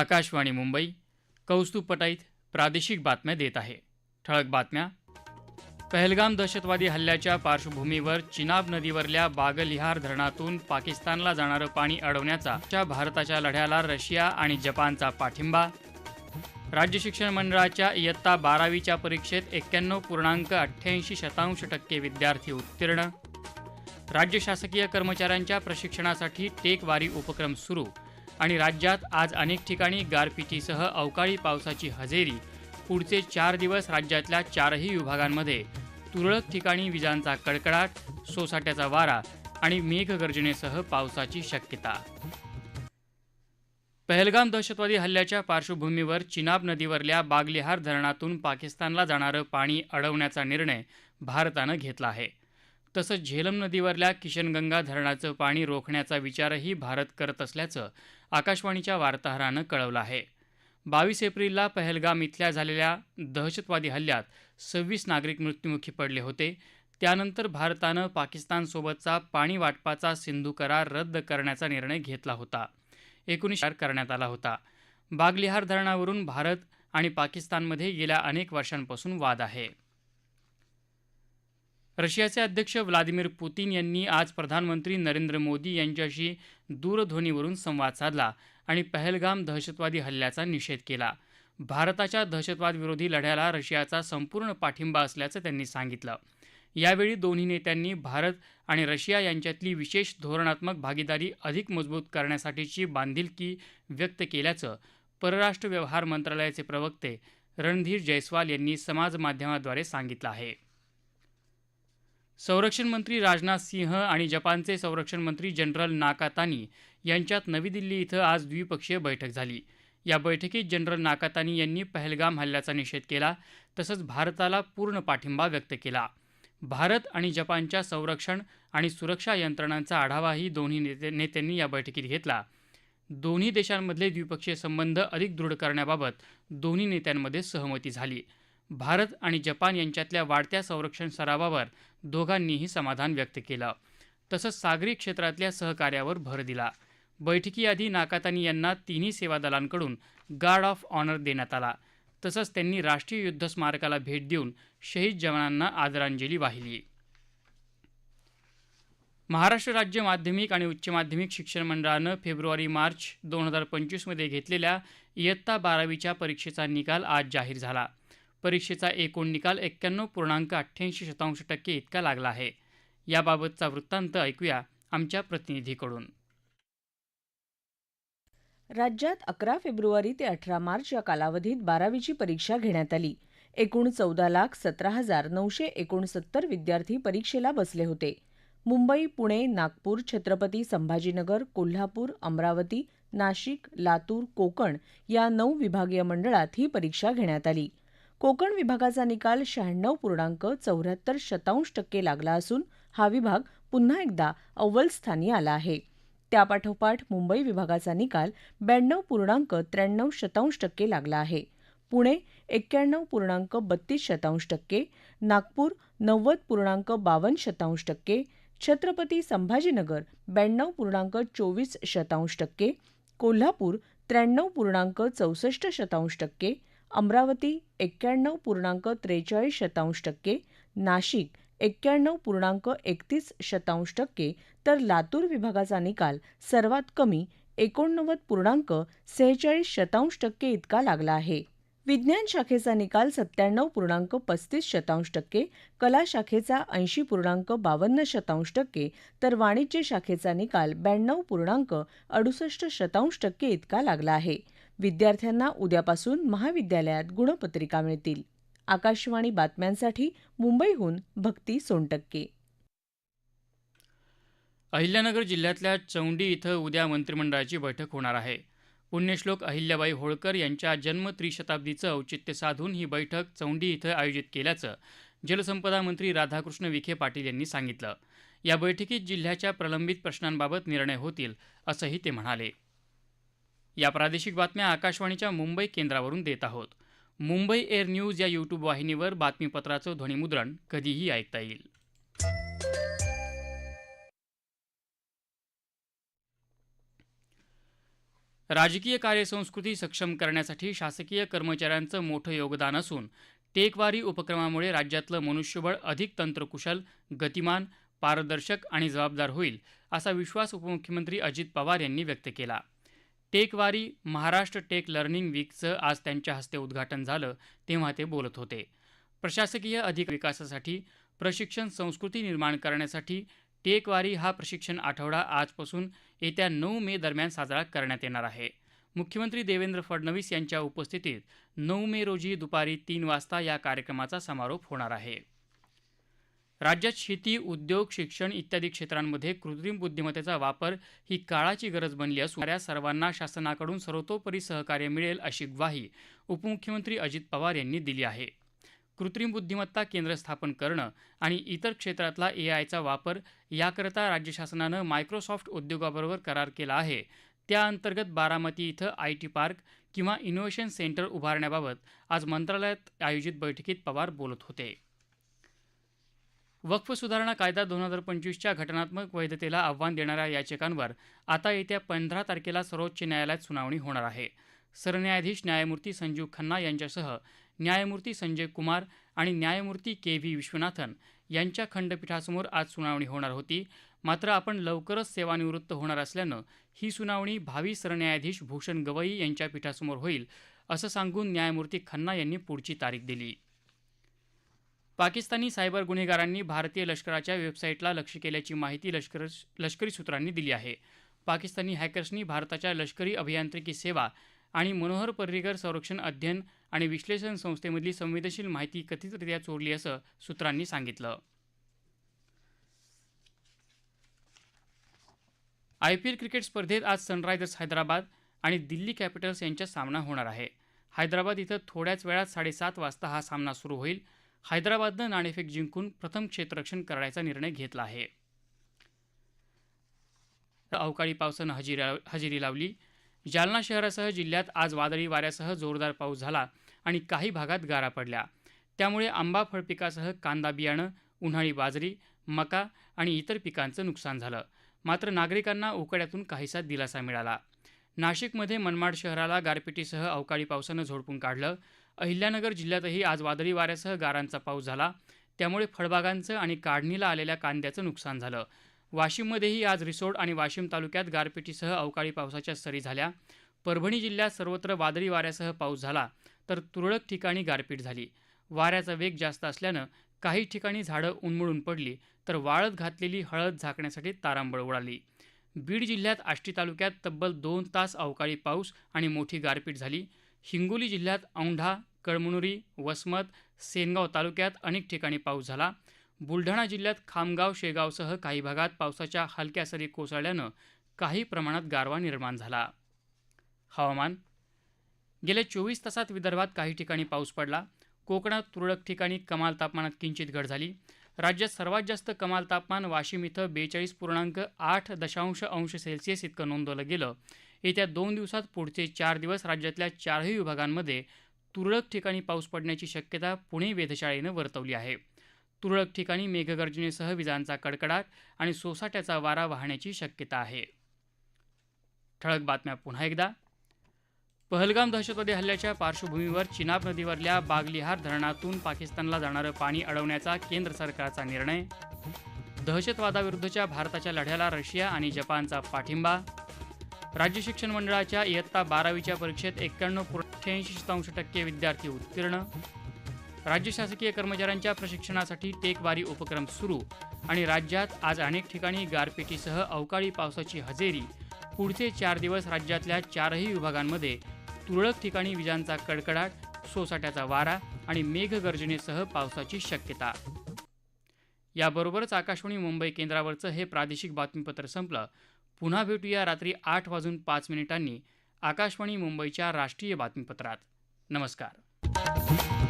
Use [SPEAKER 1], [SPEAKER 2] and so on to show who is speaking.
[SPEAKER 1] आकाशवाणी मुंबई कौस्तुभ प्रादेशिक बातम्या देत आहे ठळक बातम्या पहलगाम दहशतवादी हल्ल्याच्या पार्श्वभूमीवर चिनाब नदीवरल्या बागलिहार धरणातून पाकिस्तानला जाणारं पाणी अडवण्याचा भारताच्या लढ्याला रशिया आणि जपानचा पाठिंबा राज्य शिक्षण मंडळाच्या इयत्ता बारावीच्या परीक्षेत एक्क्याण्णव पूर्णांक अठ्ठ्याऐंशी शतांश टक्के विद्यार्थी उत्तीर्ण राज्य शासकीय कर्मचाऱ्यांच्या प्रशिक्षणासाठी टेकवारी उपक्रम सुरू आणि राज्यात आज अनेक ठिकाणी गारपिटीसह अवकाळी पावसाची हजेरी पुढचे चार दिवस राज्यातल्या चारही विभागांमध्ये तुरळक ठिकाणी विजांचा कडकडाट सोसाट्याचा वारा आणि मेघगर्जनेसह पावसाची शक्यता पहलगाम दहशतवादी हल्ल्याच्या पार्श्वभूमीवर चिनाब नदीवरल्या बागलिहार धरणातून पाकिस्तानला जाणारं पाणी अडवण्याचा निर्णय भारतानं घेतला आहे तसंच झेलम नदीवरल्या किशनगंगा धरणाचं पाणी रोखण्याचा विचारही भारत करत असल्याचं आकाशवाणीच्या वार्ताहरानं कळवलं आहे बावीस एप्रिलला पहलगाम इथल्या झालेल्या दहशतवादी हल्ल्यात सव्वीस नागरिक मृत्युमुखी पडले होते त्यानंतर भारतानं पाकिस्तानसोबतचा पाणी वाटपाचा सिंधू करार रद्द करण्याचा निर्णय घेतला होता एकोणीस करण्यात आला होता बागलिहार धरणावरून भारत आणि पाकिस्तानमध्ये गेल्या अनेक वर्षांपासून वाद आहे रशियाचे अध्यक्ष व्लादिमीर पुतीन यांनी आज प्रधानमंत्री नरेंद्र मोदी यांच्याशी दूरध्वनीवरून संवाद साधला आणि पहलगाम दहशतवादी हल्ल्याचा निषेध केला भारताच्या दहशतवादविरोधी लढ्याला रशियाचा संपूर्ण पाठिंबा असल्याचं त्यांनी सांगितलं यावेळी दोन्ही नेत्यांनी भारत आणि रशिया यांच्यातली विशेष धोरणात्मक भागीदारी अधिक मजबूत करण्यासाठीची बांधिलकी व्यक्त केल्याचं परराष्ट्र व्यवहार मंत्रालयाचे प्रवक्ते रणधीर जयस्वाल यांनी समाजमाध्यमाद्वारे सांगितलं आहे संरक्षण मंत्री राजनाथ सिंह आणि जपानचे संरक्षण मंत्री जनरल नाकातानी यांच्यात नवी दिल्ली इथं आज द्विपक्षीय बैठक झाली या बैठकीत जनरल नाकातानी यांनी पहलगाम हल्ल्याचा निषेध केला तसंच भारताला पूर्ण पाठिंबा व्यक्त केला भारत आणि जपानच्या संरक्षण आणि सुरक्षा यंत्रणांचा आढावाही दोन्ही नेते नेत्यांनी या बैठकीत घेतला दोन्ही देशांमधले द्विपक्षीय संबंध अधिक दृढ करण्याबाबत दोन्ही नेत्यांमध्ये सहमती झाली भारत आणि जपान यांच्यातल्या वाढत्या संरक्षण सरावावर दोघांनीही समाधान व्यक्त केलं तसंच सागरी क्षेत्रातल्या सहकार्यावर भर दिला बैठकीआधी नाकातानी यांना तिन्ही सेवादलांकडून गार्ड ऑफ ऑनर देण्यात आला तसंच त्यांनी राष्ट्रीय युद्ध स्मारकाला भेट देऊन शहीद जवानांना आदरांजली वाहिली महाराष्ट्र राज्य माध्यमिक आणि उच्च माध्यमिक शिक्षण मंडळानं फेब्रुवारी मार्च दोन हजार पंचवीसमध्ये घेतलेल्या इयत्ता बारावीच्या परीक्षेचा निकाल आज जाहीर झाला परीक्षेचा एकूण निकाल एक्क्याण्णव पूर्णांक अठ्ठ्याऐंशी शतांश टक्के इतका लागला आहे याबाबतचा वृत्तांत ऐकूया आमच्या प्रतिनिधीकडून
[SPEAKER 2] राज्यात अकरा फेब्रुवारी ते अठरा मार्च या कालावधीत बारावीची परीक्षा घेण्यात आली एकूण चौदा लाख सतरा हजार नऊशे एकोणसत्तर विद्यार्थी परीक्षेला बसले होते मुंबई पुणे नागपूर छत्रपती संभाजीनगर कोल्हापूर अमरावती नाशिक लातूर कोकण या नऊ विभागीय मंडळात ही परीक्षा घेण्यात आली कोकण विभागाचा निकाल शहाण्णव पूर्णांक चौऱ्याहत्तर शतांश टक्के लागला असून हा विभाग पुन्हा एकदा अव्वलस्थानी आला आहे त्यापाठोपाठ मुंबई विभागाचा निकाल ब्याण्णव पूर्णांक त्र्याण्णव शतांश टक्के लागला आहे पुणे एक्क्याण्णव पूर्णांक बत्तीस शतांश टक्के नागपूर नव्वद पूर्णांक बावन्न शतांश टक्के छत्रपती संभाजीनगर ब्याण्णव पूर्णांक चोवीस शतांश टक्के कोल्हापूर त्र्याण्णव पूर्णांक चौसष्ट शतांश टक्के अमरावती एक्क्याण्णव पूर्णांक त्रेचाळीस शतांश टक्के नाशिक एक्क्याण्णव पूर्णांक एकतीस शतांश टक्के तर लातूर विभागाचा निकाल सर्वात कमी एकोणनव्वद पूर्णांक सेहेचाळीस शतांश टक्के इतका लागला आहे विज्ञान शाखेचा निकाल सत्त्याण्णव पूर्णांक पस्तीस शतांश टक्के कला शाखेचा ऐंशी पूर्णांक बावन्न शतांश टक्के तर वाणिज्य शाखेचा निकाल ब्याण्णव पूर्णांक अडुसष्ट शतांश टक्के इतका लागला आहे विद्यार्थ्यांना उद्यापासून महाविद्यालयात गुणपत्रिका मिळतील आकाशवाणी बातम्यांसाठी मुंबईहून भक्ती सोनटक्के
[SPEAKER 1] अहिल्यानगर जिल्ह्यातल्या चौंडी इथं उद्या मंत्रिमंडळाची बैठक होणार आहे पुण्यश्लोक अहिल्याबाई होळकर यांच्या जन्म त्रिशताब्दीचं औचित्य साधून ही बैठक चौंडी इथं आयोजित केल्याचं जलसंपदा मंत्री राधाकृष्ण विखे पाटील यांनी सांगितलं या बैठकीत जिल्ह्याच्या प्रलंबित प्रश्नांबाबत निर्णय होतील असंही ते म्हणाले या प्रादेशिक बातम्या आकाशवाणीच्या मुंबई केंद्रावरून देत आहोत मुंबई एअर न्यूज या यूट्यूब वाहिनीवर बातमीपत्राचं ध्वनिमुद्रण कधीही ऐकता येईल राजकीय कार्यसंस्कृती सक्षम करण्यासाठी शासकीय कर्मचाऱ्यांचं मोठं योगदान असून टेकवारी उपक्रमामुळे राज्यातलं मनुष्यबळ अधिक तंत्रकुशल गतिमान पारदर्शक आणि जबाबदार होईल असा विश्वास उपमुख्यमंत्री अजित पवार यांनी व्यक्त केला टेकवारी महाराष्ट्र टेक लर्निंग वीकचं आज त्यांच्या हस्ते उद्घाटन झालं तेव्हा ते बोलत होते प्रशासकीय अधिक विकासासाठी प्रशिक्षण संस्कृती निर्माण करण्यासाठी टेकवारी हा प्रशिक्षण आठवडा आजपासून येत्या नऊ मे दरम्यान साजरा करण्यात येणार आहे मुख्यमंत्री देवेंद्र फडणवीस यांच्या उपस्थितीत नऊ मे रोजी दुपारी तीन वाजता या कार्यक्रमाचा समारोप होणार आहे राज्यात शेती उद्योग शिक्षण इत्यादी क्षेत्रांमध्ये कृत्रिम बुद्धिमत्तेचा वापर ही काळाची गरज बनली असून सर्वांना शासनाकडून सर्वतोपरी सहकार्य मिळेल अशी ग्वाही उपमुख्यमंत्री अजित पवार यांनी दिली आहे कृत्रिम बुद्धिमत्ता केंद्र स्थापन करणं आणि इतर क्षेत्रातला ए आयचा वापर याकरता राज्य शासनानं मायक्रोसॉफ्ट उद्योगाबरोबर करार केला आहे त्याअंतर्गत बारामती इथं आय टी पार्क किंवा इनोव्हेशन सेंटर उभारण्याबाबत आज मंत्रालयात आयोजित बैठकीत पवार बोलत होते वक्फ सुधारणा कायदा दोन हजार पंचवीसच्या घटनात्मक वैधतेला आव्हान देणाऱ्या याचिकांवर आता येत्या पंधरा तारखेला सर्वोच्च न्यायालयात सुनावणी होणार आहे सरन्यायाधीश न्यायमूर्ती संजीव खन्ना यांच्यासह न्यायमूर्ती संजय कुमार आणि न्यायमूर्ती के व्ही विश्वनाथन यांच्या खंडपीठासमोर आज सुनावणी होणार होती मात्र आपण लवकरच सेवानिवृत्त होणार असल्यानं ही सुनावणी भावी सरन्यायाधीश भूषण गवई यांच्या पीठासमोर होईल असं सांगून न्यायमूर्ती खन्ना यांनी पुढची तारीख दिली पाकिस्तानी सायबर गुन्हेगारांनी भारतीय लष्कराच्या वेबसाईटला लक्ष केल्याची माहिती लष्कर लष्करी सूत्रांनी दिली आहे पाकिस्तानी हॅकर्सनी भारताच्या लष्करी अभियांत्रिकी सेवा आणि मनोहर पर्रिकर संरक्षण अध्ययन आणि विश्लेषण संस्थेमधली संवेदनशील माहिती कथितरित्या चोरली असं सूत्रांनी सांगितलं आय पी एल क्रिकेट स्पर्धेत आज सनरायझर्स हैदराबाद आणि दिल्ली कॅपिटल्स यांच्यात सामना होणार आहे हैदराबाद इथं थोड्याच वेळात साडेसात वाजता हा सामना सुरू होईल हैदराबादनं नाणेफेक जिंकून प्रथम क्षेत्ररक्षण करण्याचा निर्णय घेतला आहे अवकाळी पावसानं हजेरी हजेरी लावली जालना शहरासह जिल्ह्यात आज वादळी वाऱ्यासह जोरदार पाऊस झाला आणि काही भागात गारा पडल्या त्यामुळे आंबा फळपिकासह कांदा बियाणं उन्हाळी बाजरी मका आणि इतर पिकांचं नुकसान झालं मात्र नागरिकांना उकड्यातून काहीसा दिलासा मिळाला नाशिकमध्ये मनमाड शहराला गारपिटीसह अवकाळी पावसानं झोडपून काढलं अहिल्यानगर जिल्ह्यातही आज वादळी वाऱ्यासह गारांचा पाऊस झाला त्यामुळे फळबागांचं आणि काढणीला आलेल्या कांद्याचं नुकसान झालं वाशिममध्येही आज रिसोड आणि वाशिम तालुक्यात गारपिटीसह अवकाळी पावसाच्या सरी झाल्या परभणी जिल्ह्यात सर्वत्र वादळी वाऱ्यासह पाऊस झाला तर तुरळक ठिकाणी गारपीट झाली वाऱ्याचा वेग जास्त असल्यानं काही ठिकाणी झाडं उन्मळून पडली तर वाळत घातलेली हळद झाकण्यासाठी तारांबळ उडाली बीड जिल्ह्यात आष्टी तालुक्यात तब्बल दोन तास अवकाळी पाऊस आणि मोठी गारपीट झाली हिंगोली जिल्ह्यात औंढा कळमनुरी वसमत सेनगाव तालुक्यात अनेक ठिकाणी पाऊस झाला बुलढाणा जिल्ह्यात खामगाव शेगावसह काही भागात पावसाच्या हलक्या सरी कोसळल्यानं काही प्रमाणात गारवा निर्माण झाला हवामान गेल्या चोवीस तासात विदर्भात काही ठिकाणी पाऊस पडला कोकणात तुरळक ठिकाणी कमाल तापमानात किंचित घट झाली राज्यात सर्वात जास्त कमाल तापमान वाशिम इथं बेचाळीस पूर्णांक आठ दशांश अंश सेल्सिअस इतकं नोंदवलं गेलं येत्या दोन दिवसात पुढचे चार दिवस राज्यातल्या चारही विभागांमध्ये तुरळक ठिकाणी पाऊस पडण्याची शक्यता पुणे वेधशाळेनं वर्तवली आहे तुरळक ठिकाणी मेघगर्जनेसह विजांचा कडकडाट आणि सोसाट्याचा वारा वाहण्याची शक्यता आहे ठळक बातम्या पुन्हा एकदा पहलगाम दहशतवादी हल्ल्याच्या पार्श्वभूमीवर चिनाब नदीवरल्या बागलिहार धरणातून पाकिस्तानला जाणारं पाणी अडवण्याचा केंद्र सरकारचा निर्णय दहशतवादाविरुद्धच्या भारताच्या लढ्याला रशिया आणि जपानचा पाठिंबा राज्य शिक्षण मंडळाच्या इयत्ता बारावीच्या परीक्षेत एक्क्याण्णव पूर्णऐंशी शतांश टक्के विद्यार्थी उत्तीर्ण राज्य शासकीय कर्मचाऱ्यांच्या प्रशिक्षणासाठी टेकवारी उपक्रम सुरू आणि राज्यात आज अनेक ठिकाणी गारपिटीसह अवकाळी पावसाची हजेरी पुढचे चार दिवस राज्यातल्या चारही विभागांमध्ये तुरळक ठिकाणी विजांचा कडकडाट सोसाट्याचा वारा आणि मेघगर्जनेसह पावसाची शक्यता याबरोबरच आकाशवाणी मुंबई केंद्रावरचं हे प्रादेशिक बातमीपत्र संपलं पुन्हा भेटूया रात्री आठ वाजून पाच मिनिटांनी आकाशवाणी मुंबईच्या राष्ट्रीय बातमीपत्रात नमस्कार